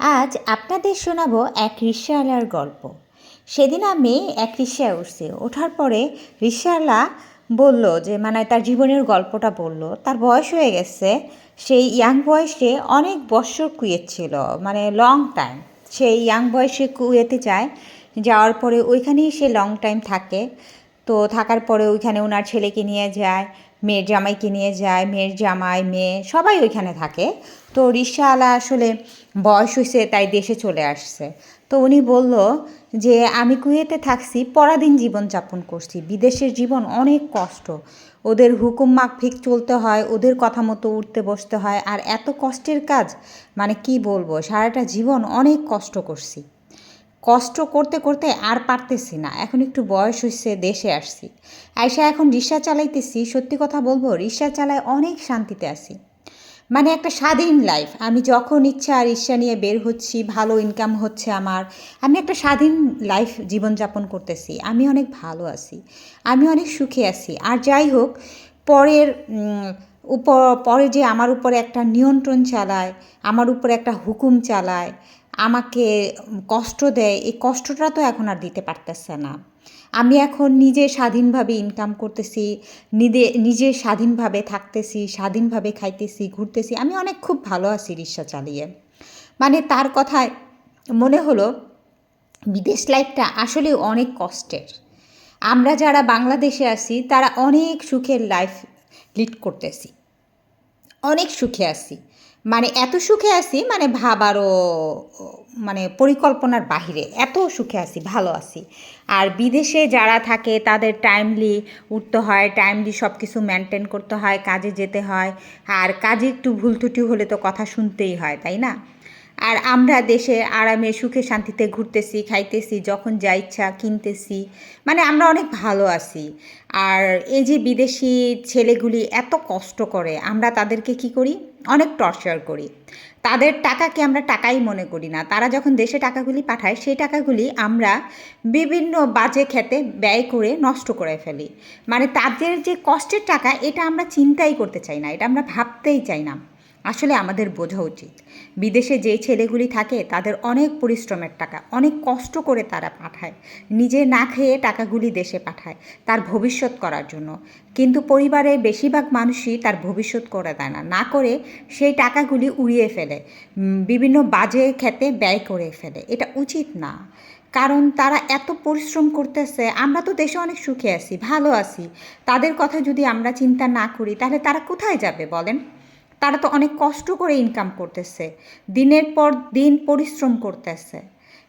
আজ আপনাদের শোনাবো এক রিক্সাওয়ালার গল্প। সেদিন আমি এক রিক্সায় উঠছি। ওঠার পরে রিক্সাওয়ালা বলল যে মানে তার জীবনের গল্পটা বলল। তার বয়স হয়ে গেছে। সেই ইয়াং বয়সে অনেক বৎসর কুয়েছিল মানে লং টাইম সেই ইয়াং বয়সে কুয়েতে যায়। যাওয়ার পরে ওইখানেই সে লং টাইম থাকে। তো থাকার পরে ওইখানে ওনার ছেলেকে নিয়ে যায়, মেয়ের জামাইকে নিয়ে যায়, মেয়ের জামাই, মেয়ে, সবাই ওইখানে থাকে। তো রিক্সাওয়ালা আসলে বয়স হয়েছে তাই দেশে চলে আসছে। তো উনি বলল যে, আমি কুয়েতে থাকছি, পরাধীন জীবনযাপন করছি। বিদেশের জীবন অনেক কষ্ট। ওদের হুকুম মাফিক চলতে হয়, ওদের কথা মতো উঠতে বসতে হয়। আর এত কষ্টের কাজ মানে কি বলব, সারাটা জীবন অনেক কষ্ট করছি। কষ্ট করতে করতে আর পারতেছি না। এখন একটু বয়স হচ্ছে দেশে আসছি। আইসা এখন রিক্সা চালাইতেছি, সত্যি কথা বলব, রিক্সা চালায় অনেক শান্তিতে আছি। মানে একটা স্বাধীন লাইফ আমি যখন ইচ্ছা আর রিক্সা নিয়ে বের হচ্ছি, ভালো ইনকাম হচ্ছে আমার। আমি একটা স্বাধীন লাইফ জীবনযাপন করতেছি। আমি অনেক ভালো আছি। আমি অনেক সুখে আছি। আর যাই হোক, পরের উপর পরে যে আমার উপরে একটা নিয়ন্ত্রণ চালায়, আমার উপরে একটা হুকুম চালায় আমাকে কষ্ট দেয়, এই কষ্টটা তো এখন আর দিতে পারতেছে না। আমি এখন নিজে স্বাধীনভাবে ইনকাম করতেছি, নিজে নিজে স্বাধীনভাবে থাকতেছি, স্বাধীনভাবে খাইতেছি, ঘুরতেছি। আমি অনেক খুব ভালো আছি রিক্সা চালিয়ে। মানে তার কথায় মনে হলো, বিদেশ লাইফটা আসলে অনেক কষ্টের। আমরা যারা বাংলাদেশে আছি, তারা অনেক সুখের লাইফ লিড করতেছি। অনেক সুখে আছি। মানে এত সুখে আছি মানে ভাবারও মানে পরিকল্পনার বাহিরে, এত সুখে আছি, ভালো আছি। আর বিদেশে যারা থাকে, তাদের টাইমলি উঠতে হয় টাইমলি সব কিছু মেনটেন করতে হয়, কাজে যেতে হয়। আর কাজে একটু ভুল ত্রুটি হলে তো কথা শুনতেই হয়, তাই না? আর আমরা দেশে আরামে সুখে শান্তিতে ঘুরতেছি, খাইতেছি, যখন যা ইচ্ছা কিনতেছি। মানে আমরা অনেক ভালো আছি। আর এই যে বিদেশি ছেলেগুলি এত কষ্ট করে, আমরা তাদেরকে কি করি? অনেক টর্চার করি। তাদের টাকাকে আমরা টাকাই মনে করি না। তারা যখন দেশে টাকাগুলি পাঠায়, সেই টাকাগুলি আমরা বিভিন্ন বাজে খেতে ব্যয় করে নষ্ট করে ফেলি। মানে তাদের যে কষ্টের টাকা, এটা আমরা চিন্তাই করতে চাই না, এটা আমরা ভাবতেই চাই না। আসলে আমাদের বোঝা উচিত। বিদেশে যে ছেলেগুলি থাকে, তাদের অনেক পরিশ্রমের টাকা, অনেক কষ্ট করে তারা পাঠায়। নিজে না খেয়ে টাকাগুলি দেশে পাঠায় তার ভবিষ্যৎ করার জন্য। কিন্তু পরিবারের বেশিরভাগ মানুষই তার ভবিষ্যৎ করে দেয় না। না করে সেই টাকাগুলি উড়িয়ে ফেলে বিভিন্ন বাজে খেতে ব্যয় করে ফেলে। এটা উচিত না। কারণ তারা এত পরিশ্রম করতেছে, আমরা তো দেশে অনেক সুখে আছি, ভালো আছি। তাদের কথা যদি আমরা চিন্তা না করি, তাহলে তারা কোথায় যাবে বলেন? তারা তো অনেক কষ্ট করে ইনকাম করতেছে, দিনের পর দিন পরিশ্রম করতেছে।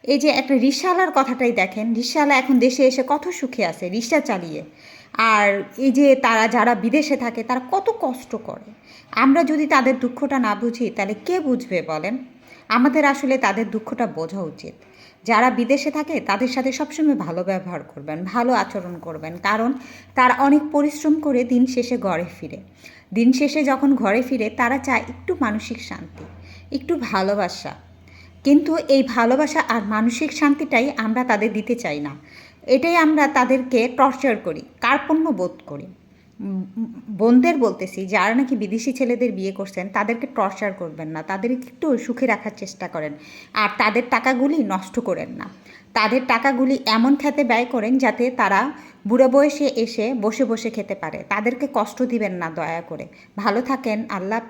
এই যে একটা রিক্সাওয়ালার কথাটাই দেখেন রিক্সাওয়ালা এখন দেশে এসে কত সুখে আছে, রিক্সা চালিয়ে। আর এই যে তারা যারা বিদেশে থাকে, তারা কত কষ্ট করে। আমরা যদি তাদের দুঃখটা না বুঝি, তাহলে কে বুঝবে বলেন? আমাদের আসলে তাদের দুঃখটা বোঝা উচিত। যারা বিদেশে থাকে, তাদের সাথে সবসময় ভালো ব্যবহার করবেন, ভালো আচরণ করবেন। কারণ তারা অনেক পরিশ্রম করে দিন শেষে ঘরে ফিরে। দিন শেষে যখন ঘরে ফিরে, তারা চায় একটু মানসিক শান্তি, একটু ভালোবাসা। কিন্তু এই ভালোবাসা আর মানসিক শান্তিটাই আমরা তাদের দিতে চাই না। এটাই আমরা তাদেরকে টর্চার করি, কার্পণ্য বোধ করি। বোনদের বলতেছি, যারা নাকি বিদেশি ছেলেদের বিয়ে করছেন, তাদেরকে টর্চার করবেন না তাদেরকে একটু সুখে রাখার চেষ্টা করেন। আর তাদের টাকাগুলি নষ্ট করেন না। তাদের টাকাগুলি এমন খেতে ব্যয় করেন যাতে তারা বুড়ো বয়সে এসে বসে বসে খেতে পারে। তাদেরকে কষ্ট দিবেন না দয়া করে। ভালো থাকেন, আল্লাহ।